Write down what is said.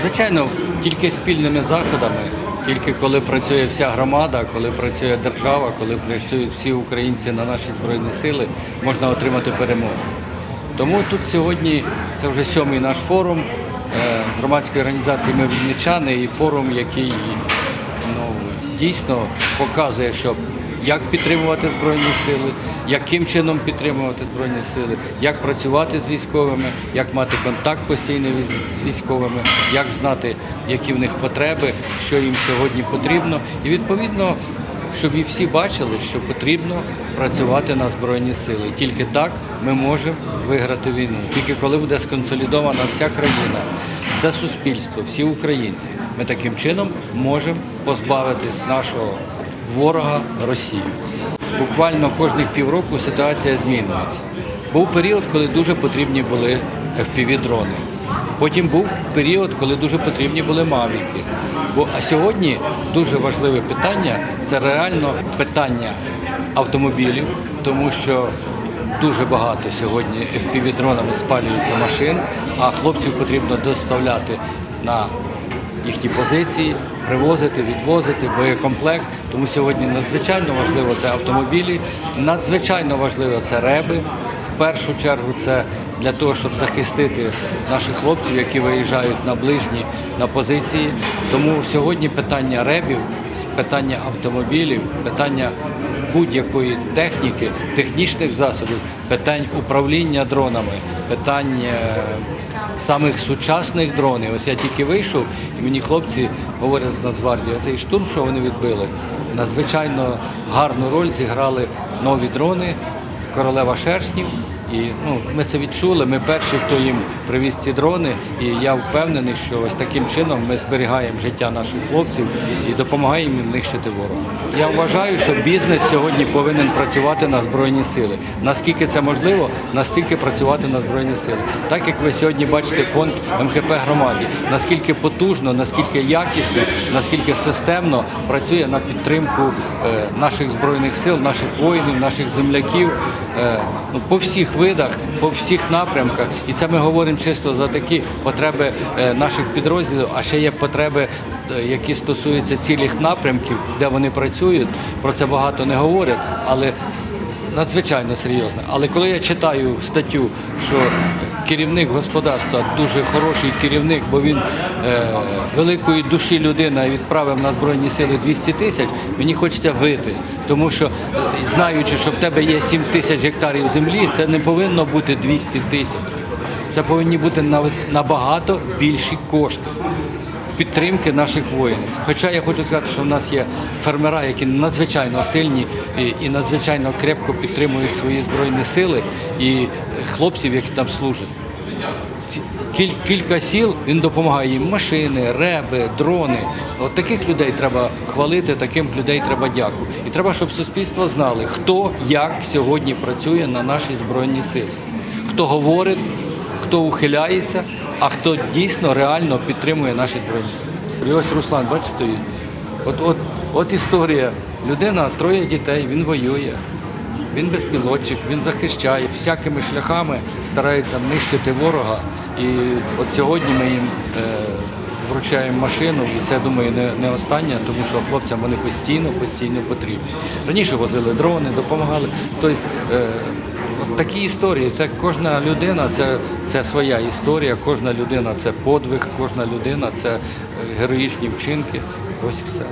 Звичайно, тільки спільними заходами, тільки коли працює вся громада, коли працює держава, коли працюють всі українці на наші збройні сили, можна отримати перемогу. Тому тут сьогодні це вже сьомий наш форум е, громадської організації Ми Вінничани і форум, який ну, дійсно показує, що як підтримувати Збройні сили, яким чином підтримувати Збройні сили, як працювати з військовими, як мати контакт постійний з військовими, як знати, які в них потреби, що їм сьогодні потрібно. І відповідно, щоб і всі бачили, що потрібно працювати на Збройні сили. Тільки так ми можемо виграти війну. Тільки коли буде сконсолідована вся країна, все суспільство, всі українці, ми таким чином можемо позбавитись нашого ворога Росії. Буквально кожних півроку ситуація змінюється. Був період, коли дуже потрібні були FPV-дрони. Потім був період, коли дуже потрібні були мавіки. Бо а сьогодні дуже важливе питання це реально питання автомобілів, тому що дуже багато сьогодні FPV-дронами спалюється машин, а хлопців потрібно доставляти на їхні позиції, привозити, відвозити, боєкомплект. Тому сьогодні надзвичайно важливо це автомобілі, надзвичайно важливо це реби. В першу чергу це для того, щоб захистити наших хлопців, які виїжджають на ближні на позиції. Тому сьогодні питання ребів, питання автомобілів, питання будь-якої техніки, технічних засобів, питань управління дронами, питань е, самих сучасних дронів. Ось я тільки вийшов, і мені хлопці говорять з Нацгвардії, оцей штурм, що вони відбили, надзвичайно гарну роль зіграли нові дрони, королева шершнів. І ну, ми це відчули. Ми перші, хто їм привіз ці дрони. І я впевнений, що ось таким чином ми зберігаємо життя наших хлопців і допомагаємо їм нищити ворога. Я вважаю, що бізнес сьогодні повинен працювати на збройні сили. Наскільки це можливо, настільки працювати на збройні сили. Так як ви сьогодні бачите фонд МХП громаді, наскільки потужно, наскільки якісно, наскільки системно працює на підтримку е, наших збройних сил, наших воїнів, наших земляків е, ну, по всіх видах, по всіх напрямках. І це ми говоримо чисто за такі потреби е, наших підрозділів, а ще є потреби, е, які стосуються цілих напрямків, де вони працюють. Про це багато не говорять, але надзвичайно серйозно. Але коли я читаю статтю, що керівник господарства дуже хороший керівник, бо він е, великої душі людина відправив на Збройні сили 200 тисяч, мені хочеться вити. Тому що, е, знаючи, що в тебе є 7 тисяч гектарів землі, це не повинно бути 200 тисяч. Це повинні бути набагато більші кошти підтримки наших воїнів. Хоча я хочу сказати, що в нас є фермера, які надзвичайно сильні і, надзвичайно крепко підтримують свої збройні сили і хлопців, які там служать. Кіль- кілька сіл він допомагає їм машини, реби, дрони. От таких людей треба хвалити, таким людей треба дякувати. І треба, щоб суспільство знали, хто як сьогодні працює на наші збройні сили, хто говорить, хто ухиляється, а хто дійсно реально підтримує наші збройні сили. І ось Руслан, бачите, стоїть. От, от, от історія. Людина, троє дітей, він воює. Він безпілотчик, він захищає, всякими шляхами старається нищити ворога. І от сьогодні ми їм е, вручаємо машину, і це, думаю, не, не останнє, тому що хлопцям вони постійно, постійно потрібні. Раніше возили дрони, допомагали. Тобто, е, от такі історії. Це кожна людина, це, це своя історія, кожна людина це подвиг, кожна людина це е, героїчні вчинки. Ось і все.